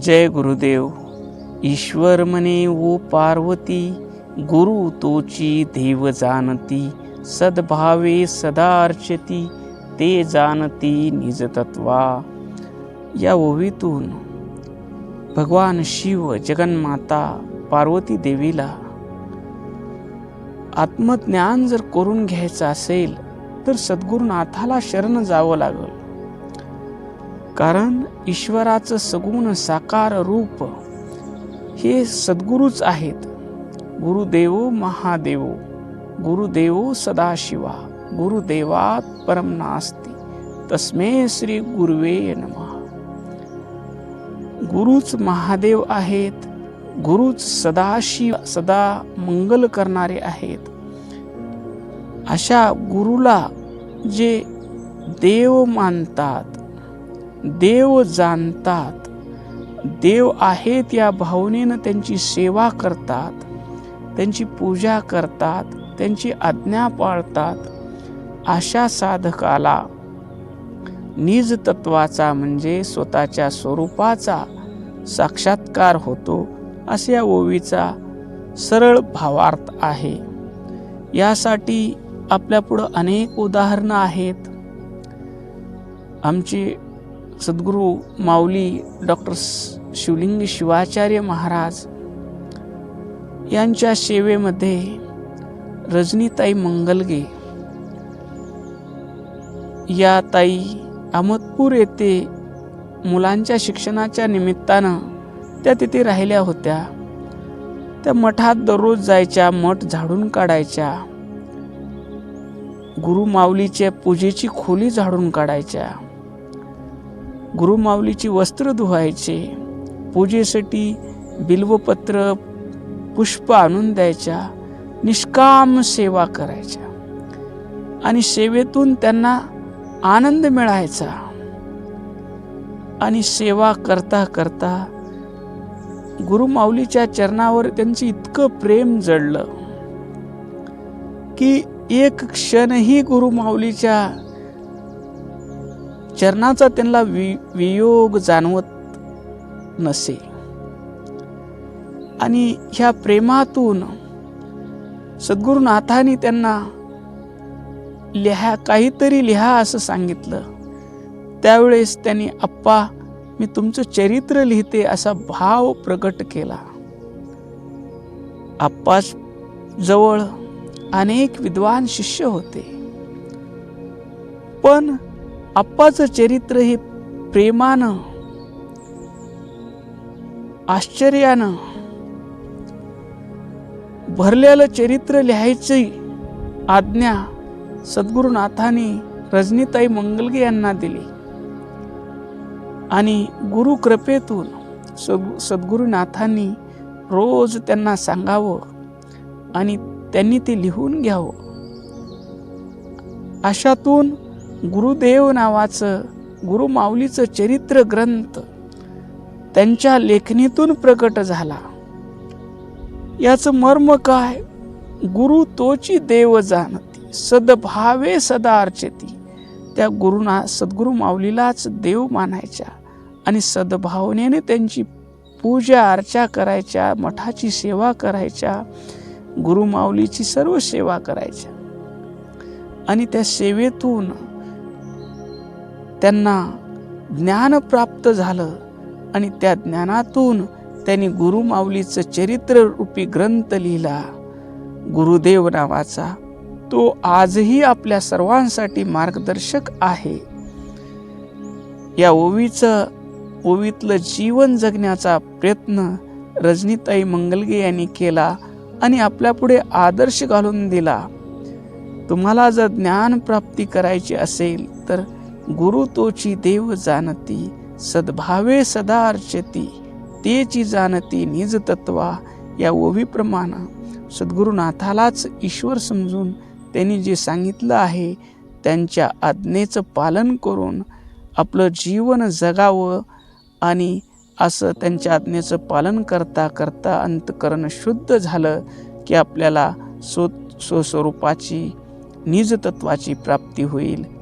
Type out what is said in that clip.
जय गुरुदेव. ईश्वर म्हणे ओ पार्वती गुरु तोची देव जाणती सद्भावे सदा अर्चती ते जाणती निज तत्वा. या ओवीतून भगवान शिव जगन्माता पार्वती देवीला आत्मज्ञान जर करून घ्यायचं असेल तर सद्गुरुनाथाला शरण जावं लागल. कारण ईश्वराचं सगुण साकार रूप हे सद्गुरूच आहेत. गुरुदेव महादेव गुरुदेव सदाशिवा गुरुदेवात परम नास्ती तस्मे श्री गुरुवे नमः. गुरुच महादेव आहेत गुरुच सदाशिव सदा मंगल करणारे आहेत. अशा गुरुला जे देव मानतात देव जाणतात. देव आहेत या भावनेनं त्यांची सेवा करतात त्यांची पूजा करतात त्यांची आज्ञा पाळतात. अशा साधकाला निज तत्वाचा म्हणजे स्वतःच्या स्वरूपाचा साक्षात्कार होतो असे या ओवीचा सरळ भावार्थ आहे. यासाठी आपल्यापुढं अनेक उदाहरणं आहेत. आमची सद्गुरू माऊली डॉक्टर शिवलिंग शिवाचार्य महाराज यांच्या सेवेमध्ये रजनीताई मंगलगे या ताई अहमदपूर येथे मुलांच्या शिक्षणाच्या निमित्तानं त्या तिथे राहिल्या होत्या. त्या मठात दररोज जायच्या मठ झाडून काढायच्या. गुरुमाऊलीच्या पूजेची खोली झाडून काढायच्या. गुरुमाऊलीची वस्त्र धुवायचे पूजेसाठी बिल्वपत्र पुष्प आणून द्यायच्या निष्काम सेवा करायच्या. आणि सेवेतून त्यांना आनंद मिळायचा. आणि सेवा करता करता गुरुमाऊलीच्या चरणावर त्यांचं इतकं प्रेम जडलं की एक क्षणही गुरुमाऊलीच्या चरणाचा त्यांना वि वियोग जाणवत नसे. आणि ह्या प्रेमातून सद्गुरुनाथांनी त्यांना लिहा काहीतरी लिहा असं सांगितलं. त्यावेळेस त्यांनी अप्पा मी तुमचं चरित्र लिहिते असा भाव प्रकट केला. आप्पाच जवळ अनेक विद्वान शिष्य होते. पण आप्पाचं चरित्र हे प्रेमानं आश्चर्यानं भरलेलं चरित्र लिहायची आज्ञा सद्गुरुनाथांनी रजनीताई मंगलगे यांना दिली. आणि गुरु कृपेतून सद सद्गुरुनाथांनी रोज त्यांना सांगावं आणि त्यांनी ते लिहून घ्यावं. अशातून गुरुदेव नावाचं गुरुमाऊलीचं चरित्र ग्रंथ त्यांच्या लेखणीतून प्रकट झाला. याचं मर्म काय? गुरु तोची देव जाणती सदभावे सदा अर्चती. त्या गुरुना सद्गुरु माऊलीलाच देव मानायच्या आणि सद्भावनेने त्यांची पूजा अर्चा करायच्या मठाची सेवा करायच्या गुरुमाऊलीची सर्व सेवा करायच्या. आणि त्या सेवेतून त्यांना ज्ञान प्राप्त झालं आणि त्या ज्ञानातून त्यांनी गुरुमाऊलीचं चरित्र रूपी ग्रंथ लिहिला. गुरुदेव नावाचा तो आजही आपल्या सर्वांसाठी मार्गदर्शक आहे. या ओवीचं ओवीतलं जीवन जगण्याचा प्रयत्न रजनीताई मंगलगे यांनी केला आणि आपल्यापुढे आदर्श घालून दिला. तुम्हाला जर ज्ञान प्राप्ती करायची असेल तर गुरु तोची देव जाणती सद्भावे सदा अर्चती तेची जाणती निज तत्वा या ओवीप्रमाणे सद्गुरुनाथालाच ईश्वर समजून त्यांनी जे सांगितलं आहे त्यांच्या आज्ञेचं पालन करून आपलं जीवन जगावं आणि असं त्यांच्या आज्ञेचं पालन करता करता अंतकरण शुद्ध झालं की आपल्याला स्व स्वस्वरूपाची निजतत्वाची प्राप्ती होईल.